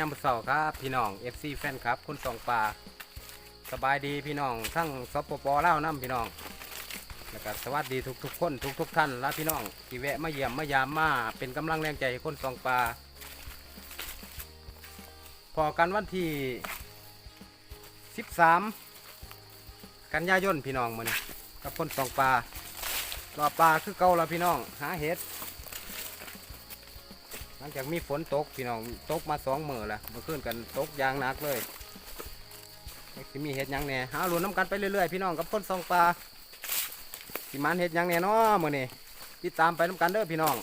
ยามมื้อเช้าครับพี่น้อง FC แฟนครับคุณสองปลาสบายดีพี่น้องทั้งสปปลาวนํพี่น้องแล้วก็สวัสดีทุกทุกคนทุกทุกท่านและพี่น้องที่แวะมาเยี่ยมมายามมาเป็นกำลังแรงใจให้คนสองปลาพอกันวันที่ 13 กันยายนพี่น้องมื้อนี้กับคนสองปลารอปลาคือเก่าแล้วพี่น้องหาเห็ด หลังจากมีฝนตกพี่น้องตกมาสองมือล้วเมื่อคืนกันตกยางหนักเลยสิมีเห็ดยังแน่หาหลุนน้ำกันไปเรื่อยๆพี่น้องกับคนสองปลาสิมันเห็ดยังแน่เนาะมือนี้ติดตามไปน้ำกันเด้อพี่น้อง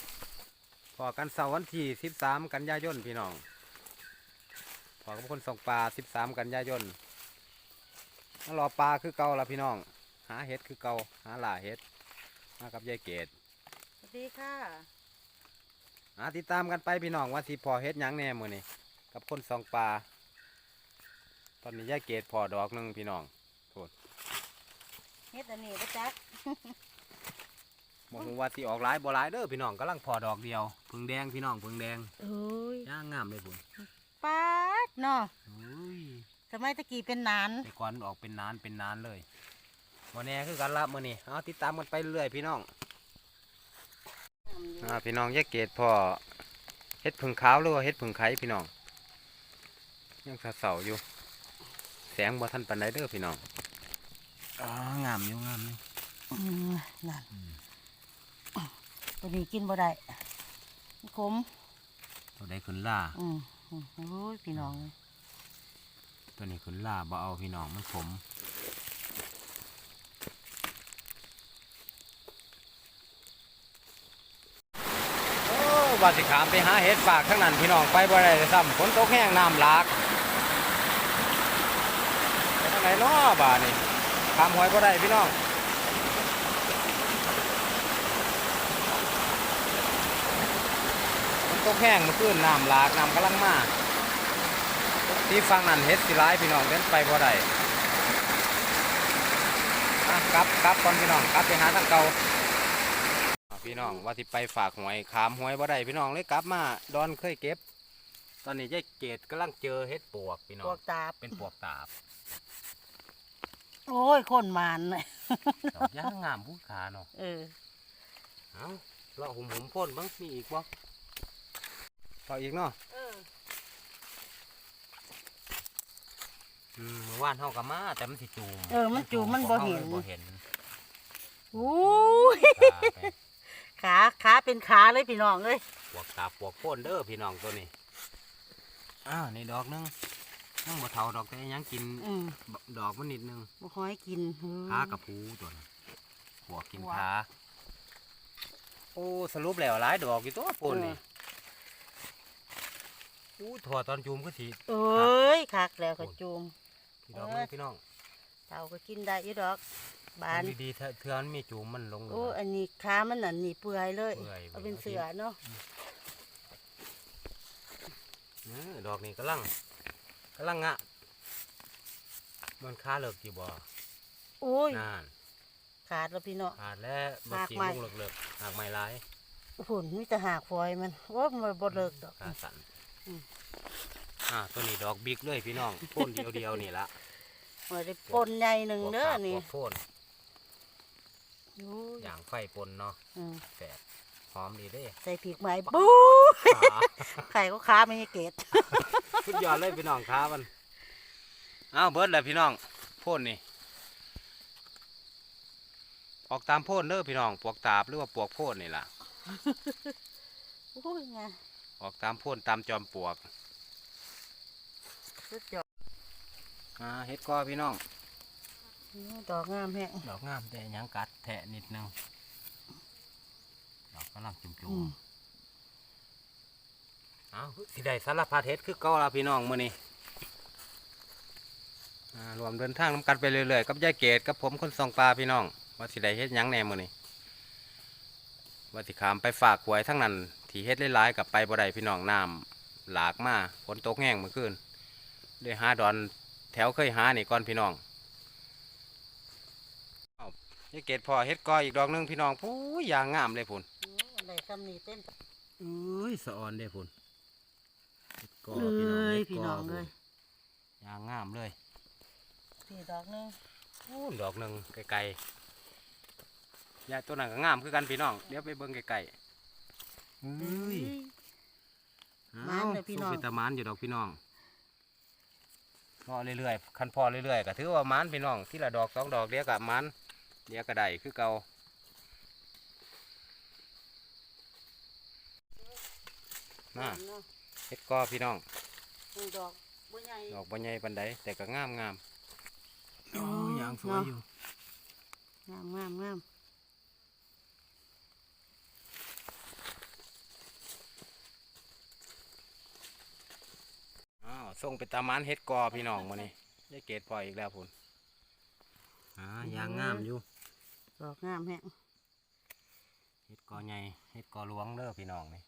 พอกันเสาร์วันที่13กันยายนพี่น้องพอกับคนสองปลา13กันยายนรอปลาคือเก่าละพี่น้อง หาเห็ดคือเก่าหาหล่าเห็ดมากับยายเกดสวัสดีค่ะ อ่าติดตามกันไปพี่น้องว่าสิพอเฮ็ดหยังแหน่มื้อนี้กับคนสองปลาตอนนี้ยายเกดพอดอกหนึงพี่น้องเฮ็ดอันนี้ประจักบ่ฮู้ว่าสิออกหลายบ่หลายเด้อพี่น้องกำลังพอดอกเดียวผึ่งแดงพี่น้องผึ่งแดงเอ้ยย่างงามเลยพุ่นปาดเนาะอุ้ยสมัยตะกี้เป็นนานแต่ก่อนออกเป็นนานเป็นนานเลยบ่แน่คือกันละมื้อนี้เอาติดตามกันไปเรื่อยๆพี่น้องอ่า พี่น้องยายเกดพอเฮ็ดผึ่งขาวหรือว่าเฮ็ดผึ่งไข่พี่น้องยังเสาๆอยู่ แสงบ่ทันปานใดเด้อพี่น้องอ๋องามอยู่งามอยู่อืมนั่นตัวนี้กินบ่ได้มันขมตัวใดขึ้นล่าอืมอืมโอ้ยพี่น้อง ตัวนี้ขึ้นล่าบ่เอาพี่น้องมันขมโอ้ ว่าสิขามไปหาเห็ดฝากทั้งนั้นพี่น้องไปบ่ได้ซ้ำฝนตกแห้งน้ำหลากไปทางไหนเนาะบ่านี่ขามหอยบ่ได้พี่น้องฝนตกแห้งเมื่อคืนน้ำหลากน้ำกำลังมาที่ฟังนั่นเฮ็ดสิร้ายพี่น้องเดินไปบ่ได้อะกลับกลับก่อนพี่น้องกลับไปหาทางเก่า พี่น้องว่าสิไปฝากหวยขามหวยบ่ได้พี่น้องเลยกลับมาดอนเคยเก็บ ตอนนี้ยายเกดกำลังเจอเฮ็ดปวกพี่น้อพวงกตาบเป็นปวกตาบโอ้ยคนมานเลยดอกย่างงามผู้ขาเนาะเออเอ้าเราหุ่มหุ่มพ่นบ้างมีอีกบ่ต่ออีกเนาะเอออืมเมื่อวานเฮาก็มาแต่มันสิจูมเออมันจูมมันบ่เห็น บ่เห็นอู้ย ตาไป ขาขาเป็นขาเลยพี่น้องเอ้ยปวกตาปวกโพ่นเด้อพี่น้องตัวนี้อ้าวนี่ดอกหนึงยังบ่เท่าดอกแต่ยังกินอืมดอกมันนิดนึงบ่ค่อยกินเฮ้ยขากระพูตัวนี้ปวกกินว้าขาโอ้สรุปแล้วหลายดอกอยู่ตัวโพ่นนี่อู้ถอดตอนจูมก็ทีเอ้ยคักแล้วก็จูมพี่ดอกนึงพี่น้องเต่าก็กินได้อยู่ดอก บานดูดีๆเถอะเทือมันมีจูมมันลงเลย โอ้อันนี้ขามันนั่นนี่เปื่อยเลย เปื่อยเอาเป็นเสือเนาะเออดอกนี้กำลังกำลังอะมันค่าเลิกกี่บ่โอ้ยนานขาดแล้วพี่เนาะขาดแล้วบางหากทีไม้ลุงเลิกๆหากไม้ลายผุนมีแต่หากฟอยมันว่ามันบ่เลิกดอกขาสั่นอืมอ่าตัวนี้ดอกบิ๊กเลยพี่น้องพ่นเดียวเดียวๆนี่ละมันได้ปนใหญ่หนึ่งเด้อนี่พวกโพ่น โอ้ยอย่างไฟปนเนาะอืมแสบหอมดีเด้ ใส่พริกไหมบู๊ขาไข่ก็ขาไม่ให้เกตสุดยอดเลยพี่น้องขามันอ้าวเบิร์ดเลยพี่น้องโพ่นนี่ ออกตามโพ่นเด้อพี่น้องปวกตาบหรือว่าปวกโพ่นนี่ล่ะ โอ้ยไงออกตามโพ่นตามจอมปลวกสุดยอด อ่าเฮ็ดกอพี่น้อง ดอกงามแฮงดอกงามแต่หยังกัดแทะนิดนึงดอกกำลังจุ่มอืมๆอ้าวสิได้สารพัดเฮ็ดคือเก่าละพี่น้องมื้อนี้อ่ารวมเดินทางนํกันไปเรื่อยๆกับยายเกดกับผมคนส่องปลาพี่น้องว่าสิได้เฮ็ดหยังแหน่มื้อนี้ว่าสิขามไปฝากหวยทั้งนั้นที่เฮ็ดหลายๆกับไปบ่ได้พี่น้องน้ำหลากมาฝนตกแห้งเมื่อคืนเลยหาดอนแถวเคยหานี่ก่อนพี่น้อง ยายเกดพอเฮ็ดกออีกดอกหนึงพี่น้องผู้ยยางงามเลยพุ่นโอ้อะไรคำนี้เต้นเอ้ยสะออนเด้พุ่นเฮ็ดกอเอ้ยฮ็ดกพี่น้องเอ้ยยางงามเลยสี่ดอกหนึงโอ้ดอกหนึ่งไกลๆยาตัวนั้นก็งามคือกันพี่น้องเดี๋ยวไปเบิ่งไกลๆเฮ้ยมานเลยพี่น้องสุพิตามานอยู่ดอกพี่น้องรอเรื่อยๆคันพอเรื่อยๆก็ถือว่ามานพี่น้องที่ละดอกสองดอกเดียวกับมาน เดียวก็ได้คือเก่าน่าเนาะเฮ็ดกอพี่น้องหนึ่งดอกบ่ใหญ่ดอกบ่ใหญ่ปานใดแต่ก็งามงามโอ้ยางสวยอยู่ งามงามงามอ้าวส่งไปตามานเฮ็ดกอพี่น้องมื้อนี้ได้เกรดพออีกแล้วพุ่นอ่ายางงามอยู่ ดอกงามแฮะเฮ็ดกอใหญ่เฮ็ดกอหลวงเด้อพี่น้องนี่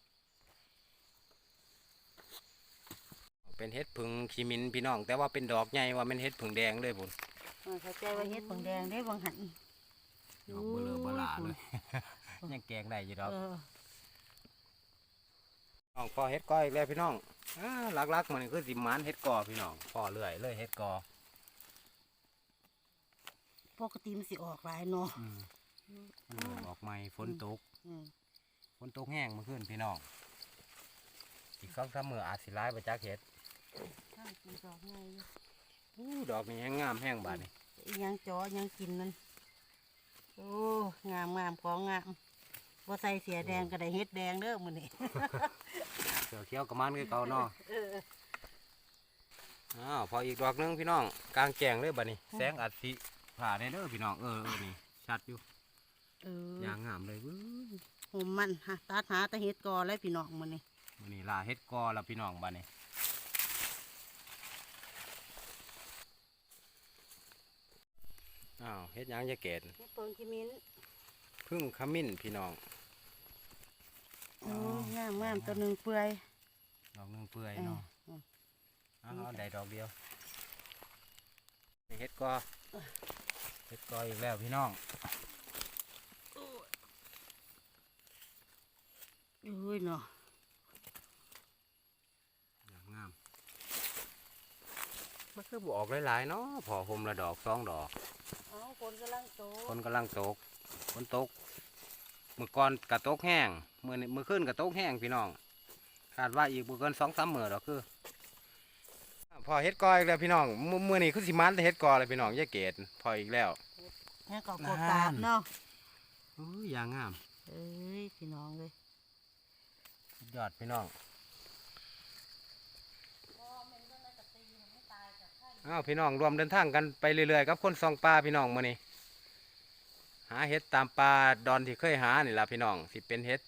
เป็นเฮ็ดผึ่งขี้มินพี่น้อง แต่ว่าเป็นดอกใหญ่ว่ามันเฮ็ดผึ่งแดงเลยพุ่นเออเข้าใจว่าเฮ็ดผงแดงได้บางหันดอกเบลอเบลาเลยยังแกงได้อยู่ดอกเออน้องพอเฮ็ดกออีกแล้วพี่น้องอ่าหลักๆมันคือสิหมานเฮ็ดกอพี่น้องพอเรื่อยเลยเฮ็ดกอ ปกติมันสิออกหลายเนาะอืมมันเริ่มออกใหม่ฝนตกอืมฝนตกแห้งเมื่อคืนพี่น้อง อีกสองสามมื้ออาจสิร้ายไปจักเฮ็ดข้างเป็นดอกใหญ่อยู่อู้ดอกนี้แห้งงามแห้งบาดนี่อีหยังจออีหยังกินมันโอ้งามงามของงามบ่ใส่เสียแดงก็ได้เฮ็ดแดงเด้อมื้อนี้เขียวเขียวๆกับมันคือเก่าเนาะเออ อ้าวพออีกดอกหนึงพี่น้องกลางแจงเลยบัดนี้แสงอัดสิ ผ่าได้เด้อพี่น้องเออเออนี่ชัดอยู่เออยางงามเลยเว้ยหุ่มมันหาตัดหาแตะเฮ็ดกอแล้วพี่น้องมื้อนี้มื้อนี้ลาเฮ็ดกอแล้วพี่น้องบัดนี้อ้าวเฮ็ดหยังจะเกตเฮ็ดเปิงขี้มิ้นพึ่งขมิ้นพี่น้อง โอ้งามงามตัวหนึงเปื่อย ดอกหนึงเปื่อยเออเนาะเออเอาเอาได้ดอกเดียวนี่เฮ็ดกอ เฮ็ดกออีกแล้วพี่น้องเอ้ยเนาะงามงามมันคือบ่ออกหลายๆเนาะพอผมละดอกสองดอกเอ้าคนกำลังโตฝนกำลังตกฝนตกเมื่อก่อนกระตกแห้งเมื่อนี้เมื่อคืนกระตกแห้งพี่น้องคาดว่าอีกบ่เกินสองสามมื้อดอกคือ พอเฮ็ดกออีกแล้วพี่น้องมื้อมื้อนี้คือสิมันแต่เฮ็ดกอเลยพี่น้องอย่าเกตพออีกแล้วแม่ก็กดตาบเนาะอู้ยยางงามเอ้ยพี่น้องเลยสุดยอดพี่น้องอ้าวพี่น้องรวมเดินทางกันไปเรื่อยๆกับคนซองปลาพี่น้องมื้อนี้หาเห็ดตามปลาดอนที่เคยหานี่ล่ะพี่น้องสิเป็นเห็ด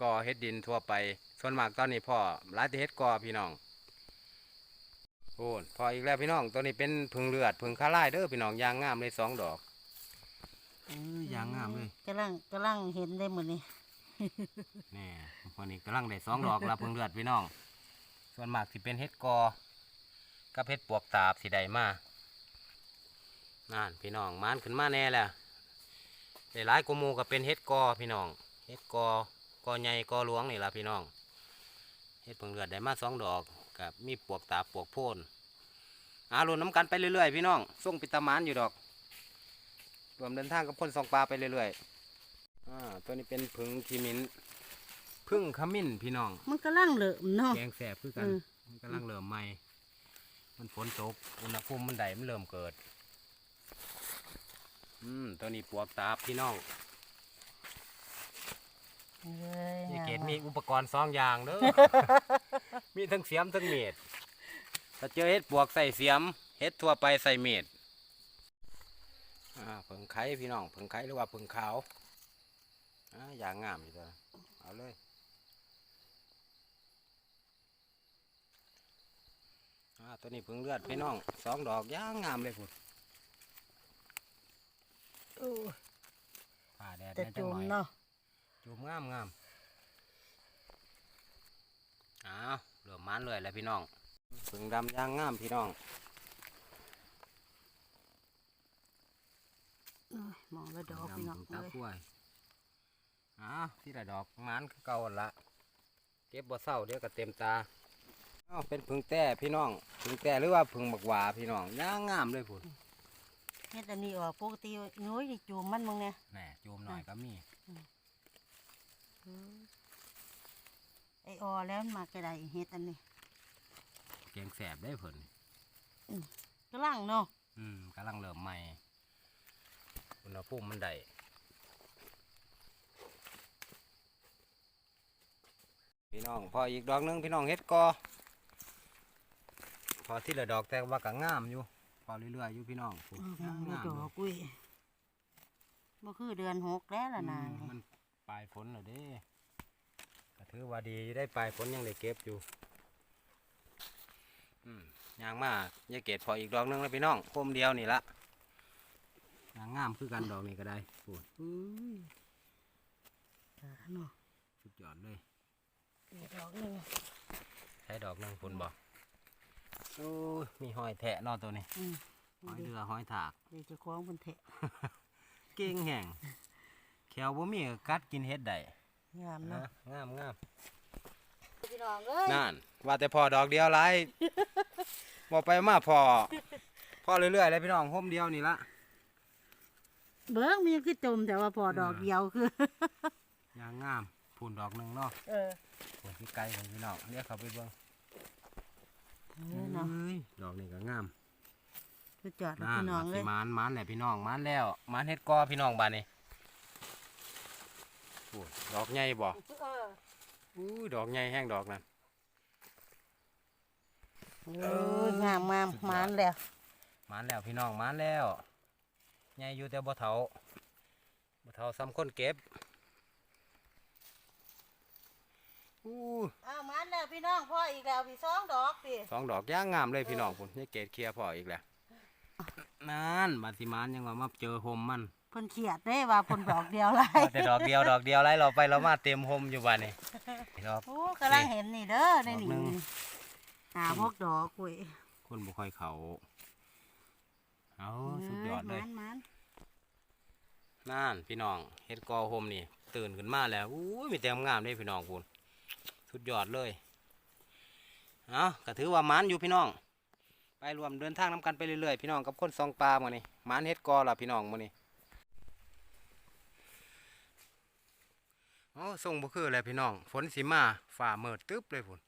กอเห็ดดินทั่วไป ส่วนมากตอนนี้พ่อหลายแต่เห็ดกอพี่น้อง โอ้พออีกแล้วพี่น้องตัวนี้เป็นผึ่งเลือดผึ่งข้าไล่เด้อพี่น้องยางงามเลยสองดอกเอ้ยยางงามเลยกำลังกำลังเห็นได้หมดนี่นี่วันนี้กำลังได้สองดอกแล้วเพิ่งเลือดพี่น้อง ส่วนมากสิเป็นเห็ดกอกับเห็ดปวกตาบสีใดมานั่นพี่น้องมานขึ้นมาแน่แหละได้หลายกว่าหมูก็เป็นเห็ดกอพี่น้องเห็ดกอกอใหญ่กอหลวงนี่ละพี่น้องเห็ดเพิ่งเลือดได้มาสองดอก กับมีปวกตาบปวกโพนอารุนน้ำกันไปเรื่อยๆ พี่น้องส่งปิตามานอยู่ดอกรวมเดินทางกับพ่นสองปลาไปเรื่อยๆอ่าตัวนี้เป็นผึ่งขีมินพึ่งขมิ้นพี่น้อง มันกำลังเหลิมเนาะแกงแสบคือกันอืมมันกำลังเริ่มใหม่ มันฝนตกอุณหภูมิมันใดมันเริ่มเกิด อืมตัวนี้ปวกตาบพี่น้องเอ้ย นี่เกดมีอุปกรณ์สองอย่างเด้อ มีทั้งเสียมทั้งเมีดถ้าเจอเห็ดปวกใส่เสียม เห็ดทั่วไปใส่เมีดอ่าเผิงไข่พี่น้องเผิงไข่หรือว่าเผิงขาวอ่าอย่างงามอยู่ตัวเอาเลยอ่าตัวนี้เพิ่งเลือดพี่น้องสองดอกย่างงามเลยพุ่นโอ้ยผ่าแดดแต่แน่จัจุ่งมหน่อยเนาะ จุ่มงามงามอ้าวเหลือมันเลยแหละพี่น้องเพิ่งดำย่างงามพี่น้องโอ้ยมองแล้วดอกพี่น้องดำตาเลยกล้วยอ้าวที่ละดอกมันคือเก่าหั่นละเก็บบ่เศร้าเดี๋ยวก็เต็มตาอ้าวเป็นผึ่งแต่พี่น้องผึ่งแต่หรือว่าผึ่งบักหวาพี่น้องย่างงามเลยพุ่นเฮ็ดอันนี้ออกปกติน้อยนี่จูมมันมึงเนี่ยแหน่จูมหน่อยก็มี ไอออแล้วมันมากระไดเฮ็ดอันนี้เกียงแสบได้เพิ่นกำลังเนาะอืมกำลังเริ่มใหม่อุณหภูมิมันได้พี่น้องพออีกดอกหนึงพี่น้องเฮ็ดกอพอที่ละดอกแต่ว่าก็งามอยู่ พอเรื่อยๆอยู่พี่น้องพุ่นเออมังานมบ่งามดอกกุ้ยบ่คือเดือนหกแล้วล่ะนานอืมมัน ปลายฝนแล้วเด้ก็ถือว่าดีอยู่ได้ปลายฝนยังได้เก็บอยู่อืมยางมากยาเกตพออีกดอกหนึงแล้วพี่น้องโคมเดียวนี่ละยางงามคือกันดอกนี้ก็ได้พูดอืมอ่าเนาะสุดยอดเลยอีกดอกหนึงใช้ดอกหนึงคุณบอกโอ้ยมีหอยแทะเนอตัวนี้อืมหอยเรือหอยถากเดี๋ยวจะคล้องบนเถะเก่งแห่ง แขวบ่มีก็กัดกินเฮ็ดได้งามนะเนาะงามงามพี่น้องเอ้ยนั่นว่าแต่พอดอกเดียวไรบอกไปมาพอพอเรื่อยๆเลยพี่น้องห่มเดียวนี่ละเบิ้งมีคือจมแต่ว่าพอดอกเดียวคือ ยางงามพูนดอกหนึ่งเนาะเออพูนที่ไกลของพี่น้องเรียกเขาไปเบิ่งเออเนาะอ้ยดอกนี่ก็งามคือจอดแล้วนั่นพี่น้องว่าเลสิยมานมานแหละพี่น้องมานแล้วมานเฮ็ดกอพี่น้องบ้านนี้ พูนดอกใหญ่บ่เอออู้ยดอกใหญ่แห้งดอกนั่นเอองามงามมานแล้วมานแล้วพี่น้องมานแล้วใหญ่อยู่แต่บ่เฒ่าบ่เฒ่าซ้ำคนเก็บอู้อ้าวมันแล้วพี่น้องพ่ออีกแล้วพี่สองดอกพี่สองดอกย่างงามเลยพี่น้องพุ่นนี่เกตเคลียร์พออีกแล้วนั่นบาสิมานยังว่ามาเจอโฮมมัน เพิ่นเขียดได้ว่าเพิ่นดอกเดียวไรเอาแต่ดอกเดียวดอกเดียวไรเราไปเรามาเต็มโฮมอยู่บ้านนี่ดอก โอ้กำลังเห็นนี่เด้อในดอกนี่หนึ่ง หาพวกดอกกุ้ยคนบ่ค่อยเขาเอาสุดยอดเลย มันมันนั่นพี่น้องเฮ็ดกอโฮมนี่ ตื่นขึ้นมาแล้วอู้ยมีแต่งามเลยพี่น้องคุณสุดยอดเลยเอาก็ถือว่ามันอยู่พี่น้อง ไปรวมเดินทางน้กันไปเรื่อยๆพี่น้องกับคนซองปลามื่อนี้มันเฮ็ดกอล่ะพี่น้องมื่อนี้ โอ้ส่งบ่คืออะไรพี่น้อง ฝนสิมาฝ่าเมิดตึ๊บเลยพุ่น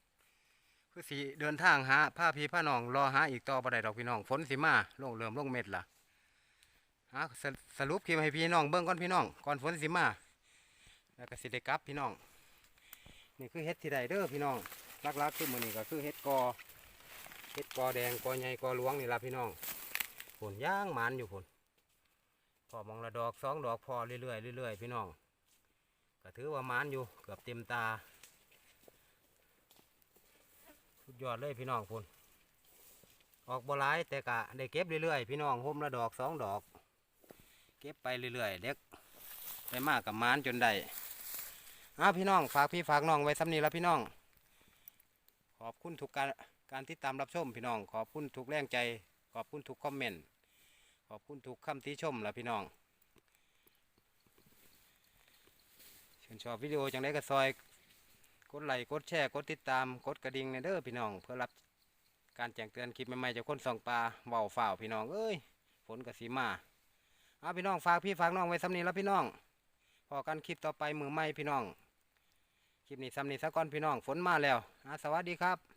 คือสิเดินทางหาผ้าพีผ้าน้อง รอหาอีกต่อบ่ได้ดอกพี่น้อง ฝนสิมาลงเริ่มลงเม็ดละฮะสสรุปคลิปให้พี่น้องเบิ่งก่อนพี่น้อง ก่อนฝนสิมา แล้วก็สิได้กลับพี่น้อง นี่คือเฮ็ดที่ใดเด้อพี่น้องลักๆคือมื้อนี้ก็คือเฮ็ดกอเฮ็ดกอแดงกอใหญ่กอหลวงนี่ละพี่น้องผลย่างมันอยู่ผลพอมองละดอกสองดอกพอเรื่อยๆเรื่อยๆพี่น้อง ก็ถือว่ามันอยู่เกือบเต็มตา สุดยอดเลยพี่น้องพุ่นออกบ่หลายแต่กะได้เก็บเรื่อยๆ พี่น้องห่มละดอกสองดอก เก็บไปเรื่อยๆเด็กไปมากกับมานจนได้อ้าพี่น้องฝากพี่ฝากน้องไว้สำนีแล้วพี่น้อง ขอบคุณทุกการการติดตามรับชมพี่น้อง ขอบคุณทุกแรงใจ ขอบคุณทุกคอมเมนต์ขอบคุณทุกคำติชมแล้วพี่น้องเชื่นชอบวิดีโอจังได้ก็ซอย กดไลค์กดแชร์กดติดตามกดกระดิ่งในเด้อพี่น้อง เพื่อรับการแจ้งเตือนคลิปใหม่ๆจากคนส่องปลาเบาฝ่าพี่น้องเอ้ยฝนกสีมาเอาพี่น้องฝากพี่ฝากน้องไว้สำนีแล้วพี่น้อง พอกันคลิปต่อไปมือใหม่พี่น้อง คลิปนี้สำนีสักก่อนพี่น้องฝนมาแล้วอะสวัสดีครับ